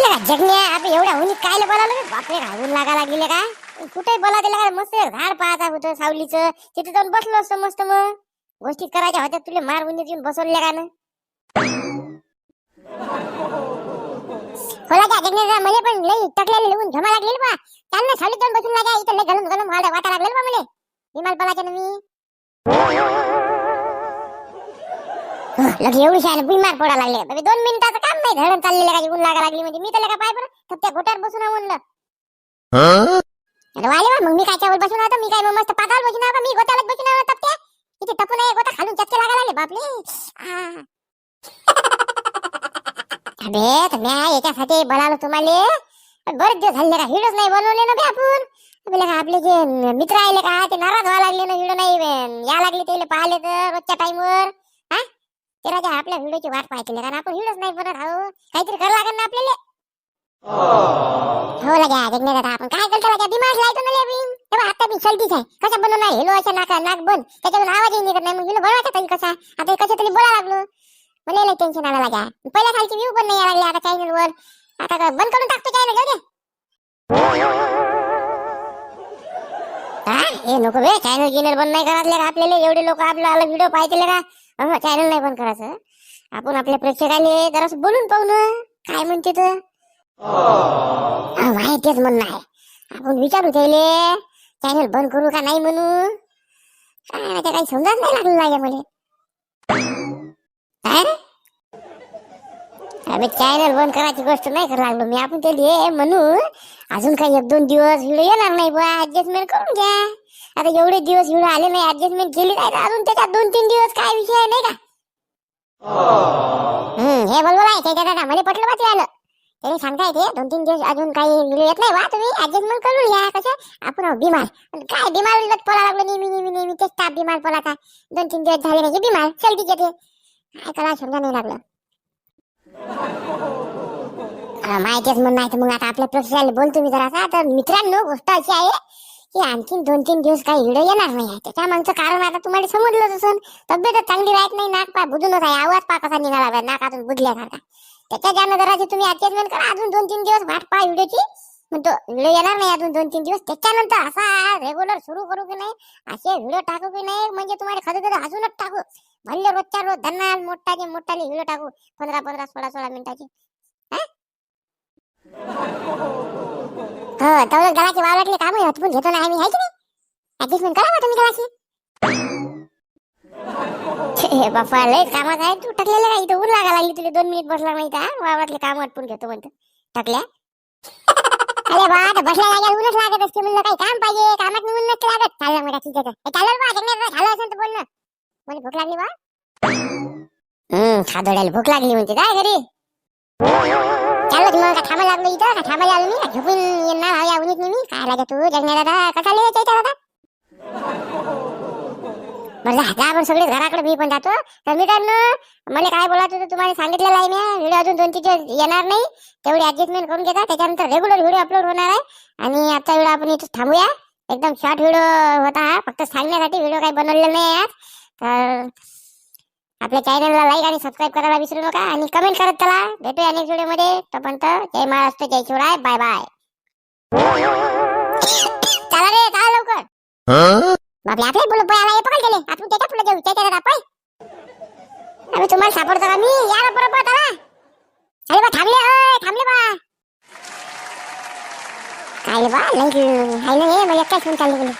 जगण्या आपण एवढ्या उन्हीत काय बोलावलं बापरे राहून लागा लागले का? कुठे बोला दिला का मस्त झाड पाहता होतं सावलीचं तिथे जाऊन बसलो असतो मस्त मग. गोष्टी करायच्या होत्या तुला मार उन्हीत येऊन बसवल्या का ना? का जगण्या मला पण लई टकलेले लिहून झमा लागलेली बा त्यांना सावलीत जाऊन बसून लागा इथं लई घालून घालून वाटा वाटा लागलेलं बा मला. विमान पलाच्या ना मी लगे एवढी शान बिमार पडा लागले. म्हणजे दोन मिनिटाचं काम नाही धडण चाललेलं का ऊन लागा लागली म्हणजे मी त्याला का पाय बरं त्या गोट्यावर बसून म्हणलं. अरे वाले वा, मग मी काय काच्यावर बसून होतो मी काय मग मस्त पाताळ बसून आहे मी गोट्यालाच बसून आहे तपत्या इथे टपून आहे गोटा खालून चटके लागा लागले. बापले अबे तर म्या याच्यासाठी बोलावलं तुम्हाला. बरेच दिवस झाले का व्हिडिओच नाही बनवले ना बे आपण. अबे आपले जे मित्र आले का ते नाराज व्हायला लागले ना हिडो नाही या लागले ते पाहिले तर रोजच्या टाइमवर ते राजा आपल्या व्हिडिओची वाट पाहतील कारण आपण व्हिडिओच नाही बनत आहो काहीतरी करावं लागेल ना आपल्याला. हो लग्या जगणे दादा आपण काय करतो लग्या दिमाग लायतो ना लेबिन तेव्हा आता बी चलतीच आहे कसा बनवणार हेलो अशा नाका नाक बंद. त्याच्यातून आवाज येईल निघत नाही. मग हिलो बनवायचा तरी कसा? आता कसं तरी बोला लागलो. मला लय टेन्शन आलं लग्या पहिल्या खालची व्ह्यू पण नाही यायला लागले आता चॅनल वर. आता बंद करून टाकतो चॅनल जाऊ दे. हे नको बे चॅनल गिनल बंद नाही करायला का? आपल्याला एवढे लोक आपला व्हिडिओ पाहतील का? चॅनल नाही बंद करायचं. आपण आपल्या प्रेक्षकाले जरासं बोलून पाहू ना काय म्हणते तर आहे तेच म्हणणं आहे. आपण विचारू त्याले चॅनल बंद करू का नाही म्हणू? काय माहिती, काही समजत नाही लागलं मला काय रे? अबे चॅनल बंद करायची गोष्ट नाही करायला लागलो मी. आपण त्याले म्हणू अजून काही एक दोन दिवस व्हिडिओ येणार नाही बा. ऍडजस्टमेंट करून घ्या. आता एवढे दिवस व्हिडिओ आले नाही ऍडजस्टमेंट केली नाही अजून? त्याच्यात दोन तीन दिवस काय विषय आहे नाही का? हम्म हे बरोबर आहे त्याच्या दादा. मला पटलं बा आलं त्यांनी सांगताय ते दोन तीन दिवस अजून काही व्हिडिओ येत नाही. वा तुम्ही ऍडजस्टमेंट करून घ्या कसं? आपण आहोत बिमार. पण काय बिमार पळा लागलो नेहमी नेहमी नेहमी. तेच ताप बिमार पळाचा. दोन तीन दिवस झाले नाही बिमार. सर्दी येते काय करा समजा नाही लागलं. माहितीच म्हणून नाही तर मग आता आपल्या प्रेक्षकाला बोलतो मी जरा तर मित्रांनो गोष्ट अशी आहे की आणखीन दोन तीन दिवस काही व्हिडिओ येणार नाही त्याच्या मागचं कारण आता तुम्हाला समजलं असून. तब्येत चांगली राहत नाही नाक पाय बुजूनच आहे. आवाज पा कसा निघाला अजून नाकातून बुजल्यासारखा त्याच्या ज्यानं जराची तुम्ही ऍडजस्टमेंट करा अजून दोन तीन दिवस वाट पहा व्हिडिओची मग तो व्हिडिओ येणार नाही अजून दोन तीन दिवस. त्याच्यानंतर असा रेग्युलर सुरू करू की नाही असे व्हिडिओ टाकू की नाही म्हणजे तुम्हाला खरं तर अजूनच टाकू. भल्ले रोजच्या रोज धन्ना मोठाचे मोठाले व्हिडिओ टाकू. पंधरा पंधरा सोळा सोळा मिनिटाचे. हा? हो तेवढं गळाची वावरातले काम हटपून घेतो ना आम्ही आहे की नाही? ऍडजस्टमेंट करा बा तुम्ही गळाची हे बापा लय कामात आहे तू टकलेलं काय इथं ऊन लागा लागली तुला दोन मिनिट बसला नाही का वावरातले काम हटपून घेतो म्हणतो. टकल्या? अरे बा आता बसल्या जाग्यावर ऊनच लागत असते म्हणलं काही काम पाहिजे कामात ऊन नसते लागत. चालला मग ठीक आहे ए, चालेल बा जगण्यात झालं असेल तर बोल ना. म्हणजे भूक लागली बा. हम्म खादोड्याला भूक लागली म्हणते काय घरी. चालत मग का थांबा लागलो इथं? का थांबा आलो मी? का झोपून येणार? या उन्हीत मी काय लागे तू? जगण्या दादा कसा लिहायचा दादा बरं जा आपण सगळे घराकडे मी पण जातो. तर मी तर मला काय बोलायचं होतं तुम्हाला सांगितलेलं आहे मी. व्हिडिओ अजून दोन तीन दिवस येणार नाही. तेवढी ऍडजस्टमेंट करून घेता. त्याच्यानंतर रेग्युलर व्हिडिओ अपलोड होणार आहे. आणि आजचा व्हिडिओ आपण इथं थांबूया. एकदम शॉर्ट व्हिडिओ होता हा. फक्त सांगण्यासाठी व्हिडिओ काही बनवलेला नाही आज. तर आपल्या चॅनलला लाईक आणि सबस्क्राईब करायला विसरू नका आणि कमेंट करत चला. भेटूया नेक्स्ट व्हिडिओ तोपर्यंत जय महाराष्ट्र जय शिवराय. बाय बाय चला रे चला लवकर. बापरे आपले बोलू पण आला हे पकड गेले आपण त्याच्या पुढे जाऊ त्याच्या दादा पाय अरे तुम्हाला सापडतो का मी? या ना बरोबर चला अरे बा थांबले. अय थांबले बा. काय बा? लंकी हाय ना हे. मला एकटाच फोन चालले गेले.